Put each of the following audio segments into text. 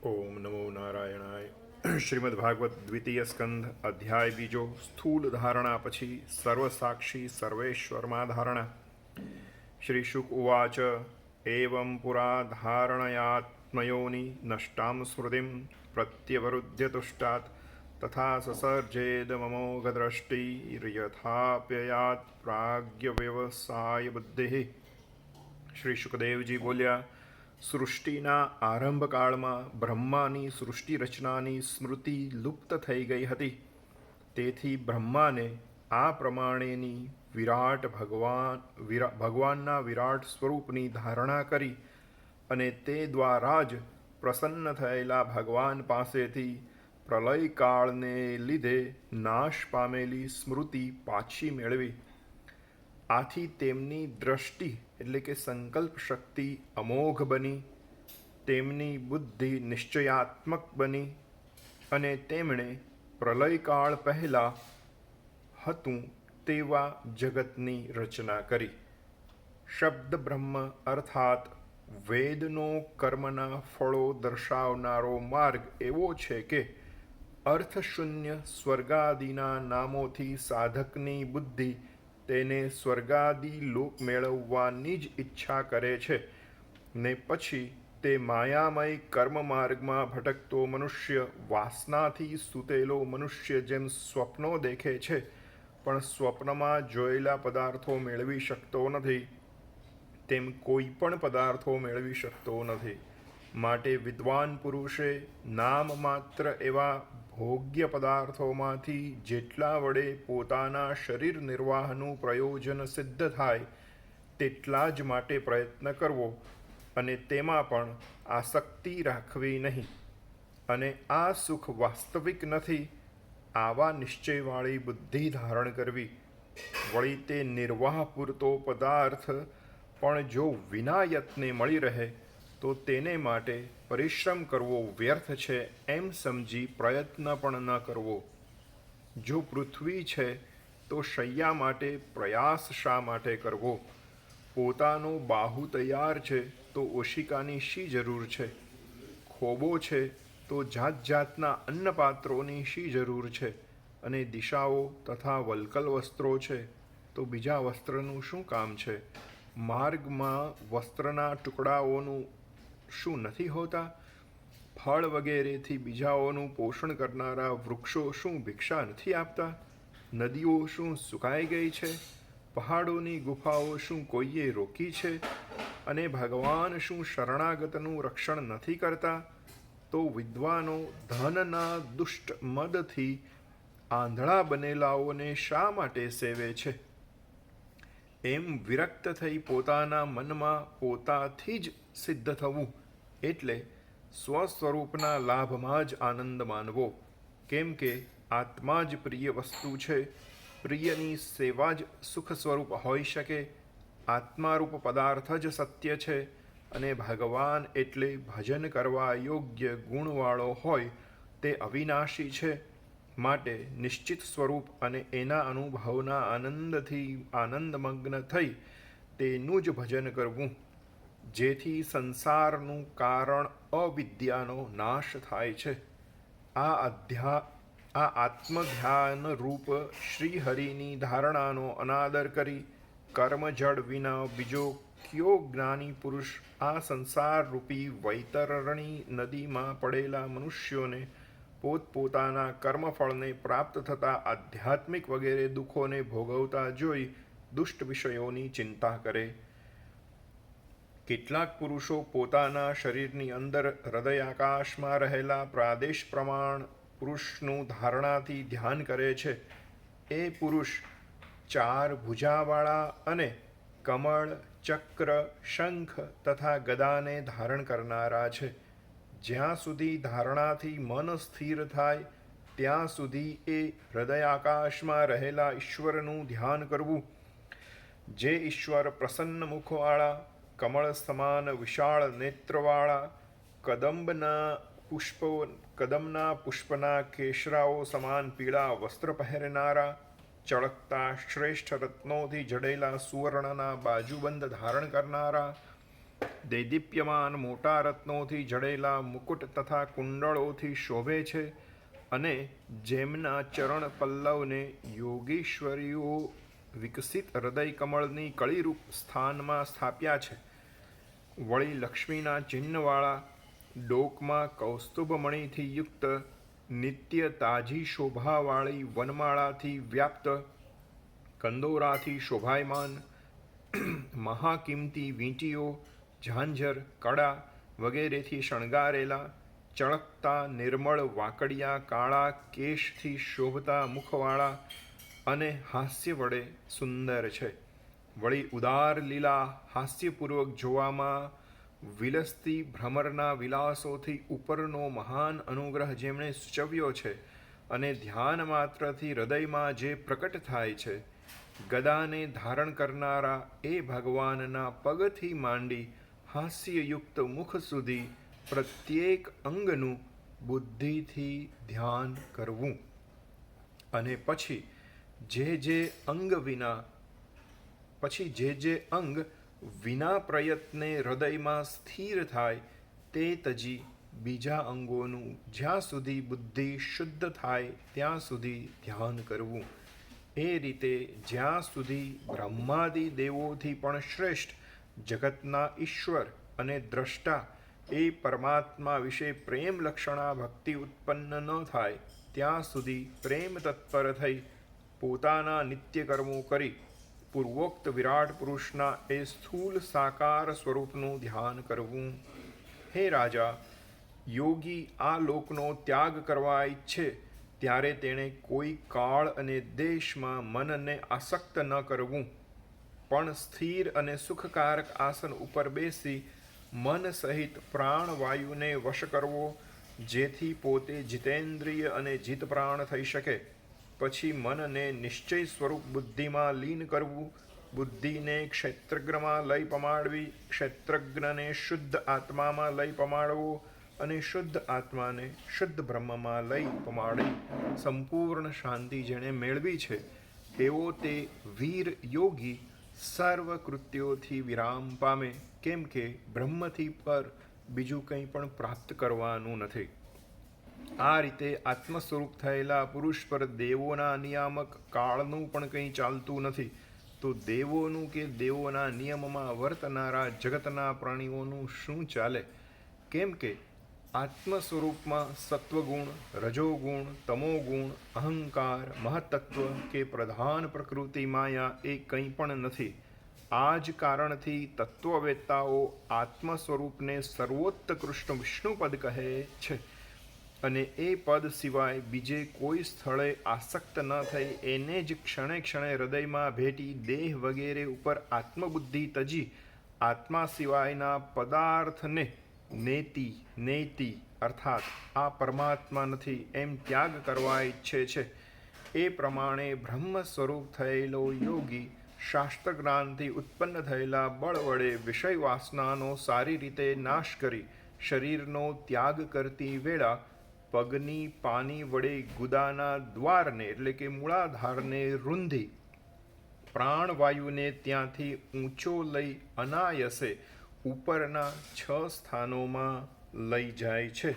ઓમ નમો નારાયણાય શ્રીમદ ભાગવત દ્વિતીય સ્કંધ અધ્યાય બીજો સ્થૂલ ધારણા પછી સર્વસાક્ષી સર્વેશ્વરમાં ધારણા શ્રી શુક ઉવાચ એવં પુરા ધારણયાત્મયોની નષ્ટામ સ્મૃતિમ પ્રત્યવરુધ્ય તુષ્ટાત તથા સસર્જેદ મમોઘદ્રષ્ટિર્યથાપ્યયાત પ્રાગ્ય વ્યવસાય બુદ્ધિ શ્રી શુકદેવજી બોલ્યા સૃષ્ટિના આરંભકાળમાં બ્રહ્માની સૃષ્ટિ રચનાની સ્મૃતિ લુપ્ત થઈ ગઈ હતી. તેથી બ્રહ્માને આ પ્રમાણેની વિરાટ ભગવાન, વિરા, ભગવાનના વિરાટ સ્વરૂપની ધારણા કરી અને તે દ્વારા જ પ્રસન્ન થયેલા ભગવાન પાસેથી પ્રલયકાળને લીધે નાશ પામેલી સ્મૃતિ પાછી મેળવી. આથી તેમની દ્રષ્ટિ એટલે કે સંકલ્પ શક્તિ અમોઘ બની, તેમની બુદ્ધિ નિશ્ચયાત્મક બની અને તેમણે પ્રલયકાળ પહેલાં હતું તેવા જગતની રચના કરી. શબ્દ બ્રહ્મ અર્થાત વેદનો કર્મના ફળો દર્શાવનારો માર્ગ એવો છે કે અર્થશૂન્ય સ્વર્ગાદિના નામોથી સાધકની બુદ્ધિ તેને સ્વર્ગાદી લોક મેળવવાની જ ઈચ્છા કરે છે. ને પછી તે માયામય કર્મ માર્ગમાં ભટકતો મનુષ્ય વાસનાથી સૂતેલો મનુષ્ય જેમ સ્વપ્નો દેખે છે, પણ સ્વપ્નમાં જોયેલા પદાર્થો મેળવી શકતો નથી. તેમ કોઈ પણ પદાર્થો મેળવી શકતો નથી. માટે વિદ્વાન પુરુષે નામ માત્ર એવા ભોગ્ય પદાર્થોમાંથી જેટલા વડે પોતાના શરીર નિર્વાહનું પ્રયોજન સિદ્ધ થાય, તેટલા જ માટે પ્રયત્ન કરવો અને તેમાં પણ આસક્તિ રાખવી નહીં. અને આ સુખ વાસ્તવિક નથી, આવા નિશ્ચયવાળી બુદ્ધિ ધારણ કરવી. વળી તે નિર્વાહ પૂરતો પદાર્થ પણ જો વિના યત્ને મળી રહે તો તેને માટે પરિશ્રમ કરવો વ્યર્થ છે એમ સમજી પ્રયત્ન પણ ન કરવો. જો પૃથ્વી છે, તો શૈયા માટે પ્રયાસ શા માટે કરવો? પોતાનો બાહુ તૈયાર છે, તો ઓશિકાની શી જરૂર છે? ખોબો છે, તો જાત જાતના અન્નપાત્રોની શી જરૂર છે? અને દિશાઓ તથા વલકલ વસ્ત્રો છે, તો બીજા વસ્ત્રનું શું કામ છે? માર્ગમાં વસ્ત્રના ટુકડાઓનું શું નથી હોતા? ફળ વગેરેથી બીજાઓનું પોષણ કરનારા વૃક્ષો શું ભિક્ષા નથી આપતા? નદીઓ શું સુકાઈ ગઈ છે? પહાડોની ગુફાઓ શું કોઈએ રોકી છે? અને ભગવાન શું શરણાગતનું રક્ષણ નથી કરતા? તો વિદ્વાનો ધનના દુષ્ટ મદથી આંધળા બનેલાઓને શા માટે સેવે છે? એમ વિરક્ત થઈ પોતાના મનમાં પોતાથી જ સિદ્ધ થવું એટલે સ્વસ્વરૂપના લાભમાં જ આનંદ માનવો. કેમ કે આત્મા જ પ્રિય વસ્તુ છે, પ્રિયની સેવા જ સુખ સ્વરૂપ હોઈ શકે, આત્મારૂપ પદાર્થ જ સત્ય છે અને ભગવાન એટલે ભજન કરવા યોગ્ય ગુણવાળો હોય તે અવિનાશી છે. માટે નિશ્ચિત સ્વરૂપ અને એના અનુભવના આનંદથી આનંદમગ્ન થઈ તેનું જ ભજન કરવું, જેથી સંસારનું કારણ અવિદ્યાનો નાશ થાય છે. આ અધ્યા, આ આત્મધ્યાન રૂપ શ્રીહરિની ધારણાનો અનાદર કરી કર્મજળ વિના બીજો કયો જ્ઞાની પુરુષ આ સંસાર રૂપી વૈતરણી નદીમાં પડેલા મનુષ્યોને પોતપોતાના કર્મફળને પ્રાપ્ત થતા આધ્યાત્મિક વગેરે દુઃખોને ભોગવતા જોઈ દુષ્ટ વિષયોની ચિંતા કરે. કેટલાક પુરુષો પોતાના શરીરની અંદર હૃદયાકાશમાં રહેલા પ્રાદેશ પ્રમાણ પુરુષનું ધારણાથી ધ્યાન કરે છે. એ પુરુષ ચાર ભુજાવાળા અને કમળ, ચક્ર, શંખ તથા ગદાને ધારણ કરનારા છે. જ્યાં સુધી ધારણાથી મન સ્થિર થાય, ત્યાં સુધી એ હૃદયાકાશમાં રહેલા ઈશ્વરનું ધ્યાન કરવું. જે ઈશ્વર પ્રસન્ન મુખવાળા, કમળ સમાન વિશાળ નેત્રવાળા, કદંબના પુષ્પ કદમના પુષ્પના કેશરાઓ સમાન પીળા વસ્ત્ર પહેરનારા, ચળકતા શ્રેષ્ઠ રત્નોથી જડેલા સુવર્ણના બાજુબંધ ધારણ કરનારા દૈદીપ્યમાન મોટા રત્નોથી જડેલા મુકુટ તથા કુંડળોથી શોભે છે અને જેમના ચરણ પલ્લવને યોગીશ્વરીઓ વિકસિત હૃદય કમળની કળીરૂપ સ્થાનમાં સ્થાપ્યા છે. વળી લક્ષ્મીના ચિહ્નવાળા ડોકમાં કૌસ્તુભમણીથી યુક્ત નિત્ય તાજી શોભાવાળી વનમાળાથી વ્યાપ્ત કંદોરાથી શોભાયમાન મહાકિંમતી વીંટીઓ ઝાંઝર, કળા વગેરેથી શણગારેલા ચળકતા નિર્મળ, વાકડિયા, કાળા કેશથી શોભતા મુખવાળા અને હાસ્ય વડે સુંદર છે. વળી ઉદાર લીલા હાસ્યપૂર્વક જોવામાં વિલસતી ભ્રમરના વિલાસોથી ઉપરનો મહાન અનુગ્રહ જેમણે સૂચવ્યો છે અને ધ્યાન માત્રથી હૃદયમાં જે પ્રકટ થાય છે, ગદાને ધારણ કરનારા એ ભગવાનના પગથી માંડી હાસ્યયુક્ત મુખ સુધી પ્રત્યેક અંગનું બુદ્ધિથી ધ્યાન કરવું. અને પછી જે જે અંગ વિના, પછી જે જે અંગ વિના પ્રયત્ને હૃદયમાં સ્થિર થાય તે તજી બીજા અંગોનું જ્યાં સુધી બુદ્ધિ શુદ્ધ થાય ત્યાં સુધી ધ્યાન કરવું. એ રીતે જ્યાં સુધી બ્રહ્માદિ દેવોથી પણ શ્રેષ્ઠ જગતના ઈશ્વર અને દ્રષ્ટા એ પરમાત્મા વિશે પ્રેમ લક્ષણા ભક્તિ ઉત્પન્ન ન થાય, ત્યાં સુધી પ્રેમ તત્પર થઈ પોતાના નિત્ય કર્મો કરી પૂર્વોક્ત વિરાટ પુરુષના એ સ્થૂલ સાકાર સ્વરૂપનું ધ્યાન કરવું. હે રાજા, યોગી આ લોકનો ત્યાગ કરવા ઈચ્છે, ત્યારે તેણે કોઈ કાળ અને દેશમાં મનને આસક્ત ન કરવું. પણ સ્થિર અને સુખકારક આસન ઉપર બેસી મન સહિત પ્રાણવાયુને વશ કરવો, જેથી પોતે જીતેન્દ્રિય અને જીત પ્રાણ થઈ શકે. પછી મનને નિશ્ચય સ્વરૂપ બુદ્ધિમાં લીન કરવું, બુદ્ધિને ક્ષેત્રજ્ઞમાં લઈ પમાડવી, ક્ષેત્રજ્ઞને શુદ્ધ આત્મામાં લઈ પમાડવો અને શુદ્ધ આત્માને શુદ્ધ બ્રહ્મમાં લઈ પમાડી સંપૂર્ણ શાંતિ જેણે મેળવી છે. તેઓ તે વીર યોગી સર્વ કૃત્યોથી વિરામ પામે, કેમ કે બ્રહ્મથી પર બીજું કંઈ પણ પ્રાપ્ત કરવાનું નથી. આ રીતે આત્મ સ્વરૂપ થયેલા પુરુષ પર દેવોના નિયામક કાળનું પણ કંઈ ચાલતું નથી. તો દેવોનું કે દેવોના નિયમમાં વર્તનારા જગતના પ્રાણીઓનું શું ચાલે? કેમ કે આત્મ સ્વરૂપમાં સત્વગુણ રજોગુણ તમોગુણ અહંકાર મહત્તત્વ કે પ્રધાન પ્રકૃતિ માયા એ કંઈ પણ નથી આ જ કારણથી તત્વવેત્તાઓ આત્મ સ્વરૂપને સર્વોત્કૃષ્ટ વિષ્ણુપદ કહે છે અને એ પદ સિવાય બીજે કોઈ સ્થળે આસક્ત ન થઈ, એને જ ક્ષણે ક્ષણે હૃદયમાં ભેટી દેહ વગેરે ઉપર આત્મબુદ્ધિ તજી, આત્મા સિવાયના પદાર્થને નેતિ નેતિ, અર્થાત આ પરમાત્મા નથી, એમ ત્યાગ કરવા ઈચ્છે છે. એ પ્રમાણે બ્રહ્મ સ્વરૂપ થયેલો યોગી શાસ્ત્ર જ્ઞાનથી ઉત્પન્ન થયેલા બળ વડે વિષય વાસનાનો સારી રીતે નાશ કરી શરીરનો ત્યાગ કરતી વેળા પગની પાની વડે ગુદાના દ્વારને, એટલે કે મૂળાધારને રૂંધી. પ્રાણવાયુને ત્યાંથી ઊંચો લઈ અનાયસે ઉપરના છ સ્થાનોમાં લઈ જાય છે.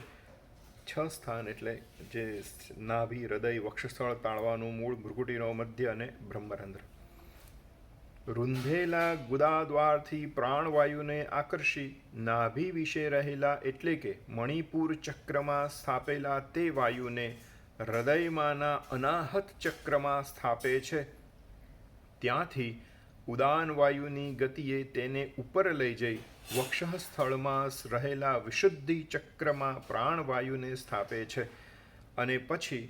છ સ્થાન એટલે જે નાભી, હૃદય, વક્ષસ્થળ, તાળવાનું મૂળ, ભૃગુટીનો મધ્ય અને બ્રહ્મરંધ્ર. રૂંધેલા ગુદાદ્વારથી પ્રાણવાયુને આકર્ષી નાભી વિશે રહેલા એટલે કે મણિપુર ચક્રમાં સ્થાપેલા તે વાયુને હૃદયમાંના અનાહત ચક્રમાં સ્થાપે છે. ત્યાંથી ઉદાન વાયુની ગતિએ તેને ઉપર લઈ જઈ વક્ષ સ્થળમાં રહેલા વિશુદ્ધિ ચક્રમાં પ્રાણવાયુને સ્થાપે છે અને પછી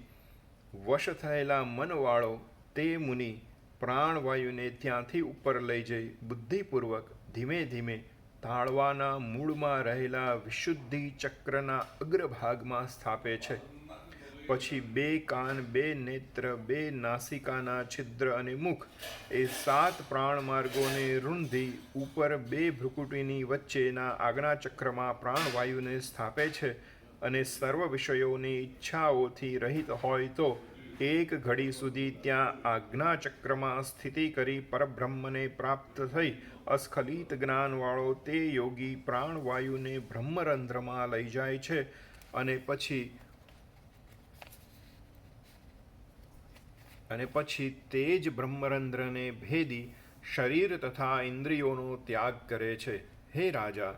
વશ થયેલા મનવાળો તે મુનિ પ્રાણવાયુને ત્યાંથી ઉપર લઈ જઈ બુદ્ધિપૂર્વક ધીમે ધીમે તાળવાના મૂળમાં રહેલા વિશુદ્ધિ ચક્રના અગ્રભાગમાં સ્થાપે છે. પછી બે કાન, બે નેત્ર, બે નાસિકાના છિદ્ર અને મુખ. એ સાત પ્રાણ માર્ગોને રૂંધી ઉપર બે ભ્રુકુટીની વચ્ચેના આજ્ઞા ચક્રમાં પ્રાણવાયુને સ્થાપે છે અને સર્વ વિષયોની ઈચ્છાઓથી રહિત હોય તો એક ઘડી સુધી ત્યાં આજ્ઞાચક્રમાં સ્થિતિ કરી પરબ્રહ્મને પ્રાપ્ત થઈ. અસ્ખલિત જ્ઞાનવાળો તે યોગી પ્રાણવાયુને બ્રહ્મરંધ્રમાં લઈ જાય છે અને પછી અને પછી તે જ બ્રહ્મરંધ્રને ભેદી શરીર તથા ઇન્દ્રિયોનો ત્યાગ કરે છે. હે રાજા,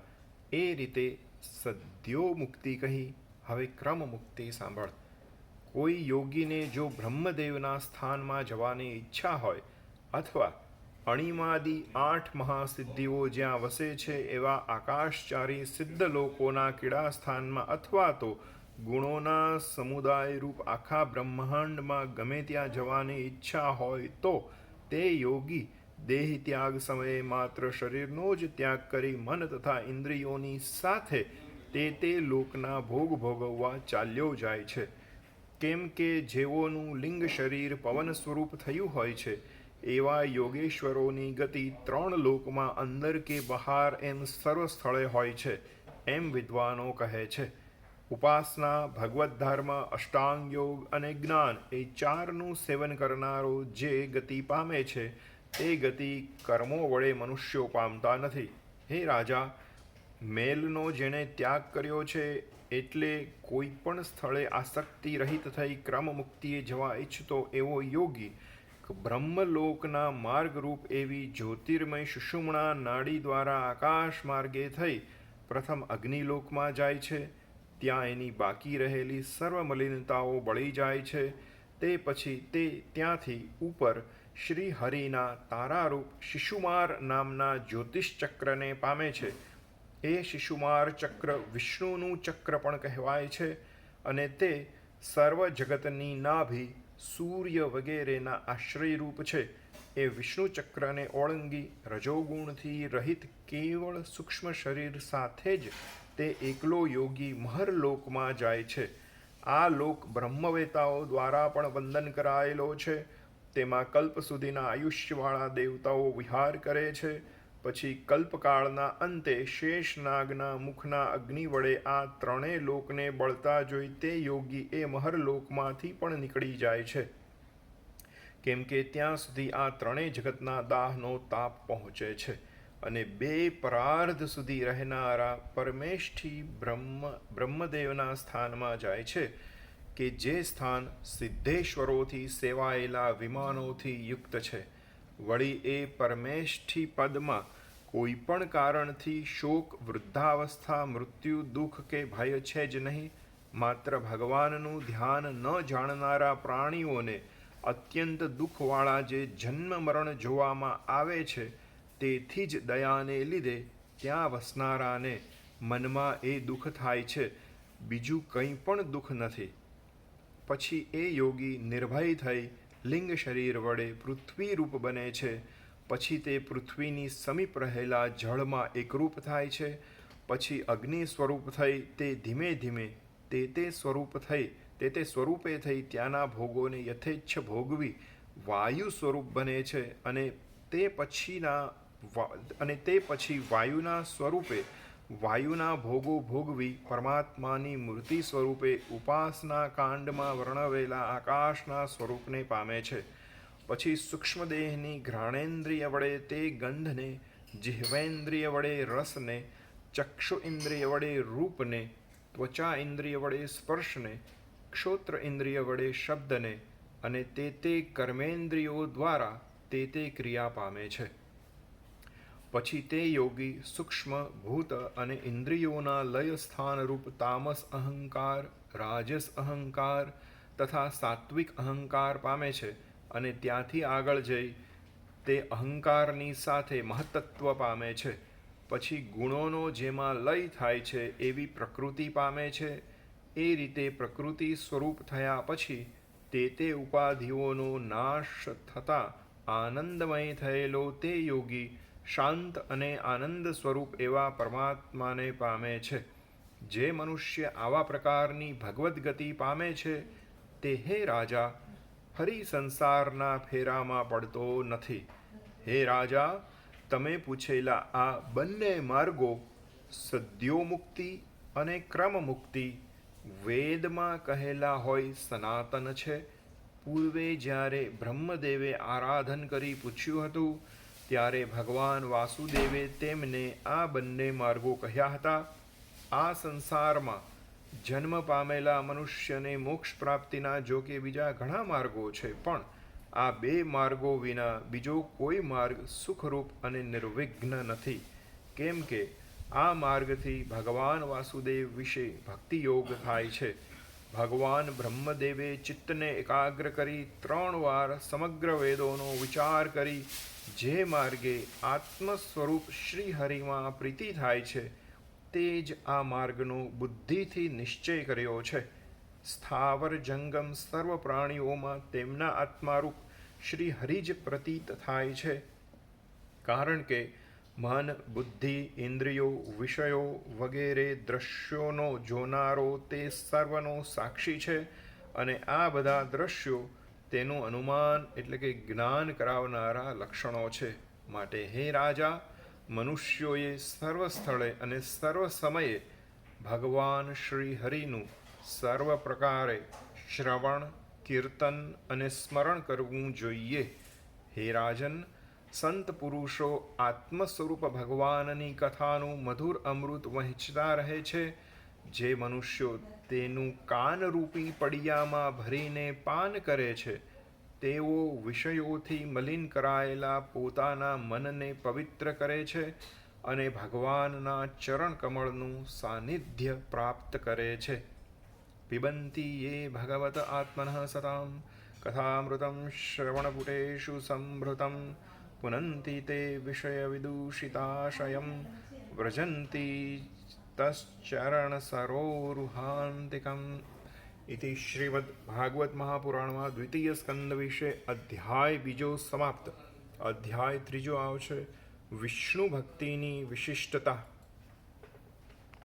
એ રીતે સદ્યો મુક્તિ કહી, હવે ક્રમ મુક્તિ સાંભળ. કોઈ યોગીને જો બ્રહ્મદેવના સ્થાનમાં જવાની ઈચ્છા હોય અથવા અણિમાદી આઠ મહાસિદ્ધિઓ જ્યાં વસે છે એવા આકાશચારી સિદ્ધ લોકોના કીડા સ્થાનમાં અથવા તો ગુણોના સમુદાય રૂપ આખા બ્રહ્માંડમાં ગમે ત્યાં જવાની ઈચ્છા હોય તો તે યોગી દેહ ત્યાગ સમયે માત્ર શરીરનો જ ત્યાગ કરી મન તથા ઇન્દ્રિયોની સાથે તે તે લોકના ભોગ ભોગવવા ચાલ્યો જાય છે. કેમ કે જેઓનું લિંગ શરીર પવન સ્વરૂપ થયું હોય છે, એવા યોગેશ્વરોની ગતિ ત્રણ લોકમાં અંદર કે બહાર એમ સર્વ સ્થળે હોય છે, એમ વિદ્વાનો કહે છે. ઉપાસના, ભગવદ્ ધર્મ, અષ્ટાંગ યોગ અને જ્ઞાન એ ચારનું સેવન કરનારો જે ગતિ પામે છે, તે ગતિ કર્મો વડે મનુષ્યો પામતા નથી. હે રાજા, મેલનો જેણે ત્યાગ કર્યો છે, એટલે કોઈ પણ સ્થળે આસક્તિ રહિત થઈ ક્રમ મુક્તિએ જવા ઈચ્છતો એવો યોગી, બ્રહ્મલોકના માર્ગરૂપ એવી જ્યોતિર્મય સુષુમણા નાડી દ્વારા આકાશ માર્ગે થઈ પ્રથમ અગ્નિલોકમાં જાય છે. ત્યાં એની બાકી રહેલી સર્વ મલિનતાઓ બળી જાય છે. તે પછી તે ત્યાંથી ઉપર શ્રી હરિના તારારૂપ શિશુમાર નામના જ્યોતિષ ચક્રને પામે છે. એ શિશુમાર ચક્ર વિષ્ણુનું ચક્ર પણ કહેવાય છે અને તે સર્વ જગતની નાભી સૂર્ય વગેરેના આશ્રયરૂપ છે. એ વિષ્ણુ ચક્રને ઓળંગી રજોગુણથી રહિત કેવળ સૂક્ષ્મ શરીર સાથે જ તે એકલો યોગી મહરલોકમાં જાય છે. આ લોક બ્રહ્મવેતાઓ દ્વારા પણ વંદન કરાયેલો છે. તેમાં કલ્પ સુધીના આયુષ્યવાળા દેવતાઓ વિહાર કરે છે. પછી કલ્પકાળના અંતે શેષનાગના મુખના અગ્નિ વડે આ ત્રણેય લોકને બળતા જોઈ તે યોગી એ મહરલોકમાંથી પણ નીકળી જાય છે. કેમ કે ત્યાં સુધી આ ત્રણેય જગતના દાહનો તાપ પહોંચે છે. અને બે પરાર્ધ સુધી રહેનારા પરમેષ્ઠી બ્રહ્મ, બ્રહ્મદેવના સ્થાનમાં જાય છે કે જે સ્થાન સિદ્ધેશ્વરોથી સેવાયેલા વિમાનોથી યુક્ત છે. વળી એ પરમેષ્ઠી પદમાં કોઈ પણ કારણથી શોક, વૃદ્ધાવસ્થા, મૃત્યુ, દુઃખ કે ભય છે જ નહીં. માત્ર ભગવાનનું ધ્યાન ન જાણનારા પ્રાણીઓને અત્યંત દુઃખવાળા જે જન્મ મરણ જોવામાં આવે છે તેથી જ દયાને લીધે ત્યાં વસનારાને મનમાં એ દુઃખ થાય છે. બીજું કંઈ પણ દુઃખ નથી. પછી એ યોગી નિર્ભય થઈ લિંગ શરીર વડે પૃથ્વી રૂપ બને છે. પછી તે પૃથ્વીની સમીપ રહેલા જળમાં એકરૂપ થાય છે. પછી અગ્નિ સ્વરૂપ થઈ તે ધીમે ધીમે તે તે સ્વરૂપ થઈ તે તે સ્વરૂપે થઈ ત્યાંના ભોગોને યથેચ્છ ભોગવી વાયુ સ્વરૂપ બને છે અને તે પછીના અને તે પછી વાયુના સ્વરૂપે, વાયુના ભોગો ભોગવી પરમાત્માની મૂર્તિ સ્વરૂપે ઉપાસના કાંડમાં વર્ણવેલા આકાશના સ્વરૂપને પામે છે. પછી સૂક્ષ્મદેહની ઘ્રાણેન્દ્રિય વડે તે ગંધને, જીહવેન્દ્રિય વડે રસને, ચક્ષુ ઇન્દ્રિય વડે રૂપને, ત્વચા ઇન્દ્રિય વડે સ્પર્શને, ક્ષોત્ર ઇન્દ્રિય વડે શબ્દને અને તે તે કર્મેન્દ્રિયો દ્વારા તે તે ક્રિયા પામે છે. પછી તે યોગી સૂક્ષ્મ, ભૂત અને ઇન્દ્રિયોના લય સ્થાનરૂપ તામસ અહંકાર, રાજસ અહંકાર તથા સાત્વિક અહંકાર પામે છે અને ત્યાંથી આગળ જઈ તે અહંકારની સાથે મહત્તત્વ પામે છે. પછી ગુણોનો જેમાં લય થાય છે એવી પ્રકૃતિ પામે છે. એ રીતે પ્રકૃતિ સ્વરૂપ થયા પછી તે તે ઉપાધિઓનો નાશ થતાં આનંદમય થયેલો તે યોગી શાંત અને આનંદ સ્વરૂપ એવા પરમાત્માને પામે છે. જે મનુષ્ય આવા પ્રકારની ભગવદ્ ગતિ પામે છે, તે હે રાજા ફરી સંસારના ફેરામાં પડતો નથી. હે રાજા, તમે પૂછેલા આ બંને માર્ગો સદ્યોમુક્તિ અને ક્રમ મુક્તિ, વેદમાં કહેલા હોય સનાતન છે. પૂર્વે જ્યારે બ્રહ્મદેવે આરાધન કરી પૂછ્યું હતું ત્યારે ભગવાન વાસુદેવે તેમને આ બંને માર્ગો કહ્યા હતા. આ સંસારમાં જન્મ પામેલા મનુષ્યને મોક્ષ પ્રાપ્તિના જો કે બીજા ઘણા માર્ગો છે, પણ આ બે માર્ગો વિના બીજો કોઈ માર્ગ સુખરૂપ અને નિર્વિઘ્ન નથી. કેમ કે આ માર્ગથી ભગવાન વાસુદેવ વિશે ભક્તિ યોગ થાય છે. ભગવાન બ્રહ્મદેવે ચિત્તને એકાગ્ર કરી ત્રણ વાર સમગ્ર વેદોનો વિચાર કરી જે માર્ગે આત્મ સ્વરૂપ શ્રી હરિમાં પ્રીતિ થાય છે, તે જ આ માર્ગનો બુદ્ધિથી નિશ્ચય કર્યો છે. સ્થાવર જંગમ સર્વ પ્રાણીઓમાં તેમના આત્મારૂપ શ્રી હરિ જ પ્રતીત થાય છે. કારણ કે મન, બુદ્ધિ, ઇન્દ્રિયો, વિષયો વગેરે દ્રશ્યોનો જોનારો તે સર્વનો સાક્ષી છે અને આ બધા દ્રશ્યો તેનું અનુમાન એટલે કે જ્ઞાન કરાવનારા લક્ષણો છે માટે હે રાજા, મનુષ્યોએ સર્વ સ્થળે અને સર્વ સમયે ભગવાન શ્રી હરિનું સર્વ પ્રકારે શ્રવણ, કીર્તન અને સ્મરણ કરવું જોઈએ. હે રાજન, સંત પુરુષો આત્મ સ્વરૂપ ભગવાનની કથાનું મધુર અમૃત વહેંચતા રહે છે જે મનુષ્યો તેનું કાનરૂપી પડિયામાં ભરીને પાન કરે છે, તેઓ વિષયોથી મલિન કરાયેલા પોતાના મનને પવિત્ર કરે છે અને ભગવાનના ચરણ કમળનું સાનિધ્ય પ્રાપ્ત કરે છે. પિબંતી યે ભગવત આત્મનઃ સતામ, કથામૃતમ શ્રવણપુટેષુ સંભૃતમ, પુનંતી તે વિષય વિદૂષિતાશયમ વ્રજંતી તશ્ચરણસરોરુહાંતિકમ ઇતિ શ્રીમદ ભાગવત મહાપુરાણમાં દ્વિતીય સ્કંદ વિશે અધ્યાય બીજો સમાપ્ત અધ્યાય ત્રીજો આવશે વિષ્ણુ ભક્તિની વિશિષ્ટતા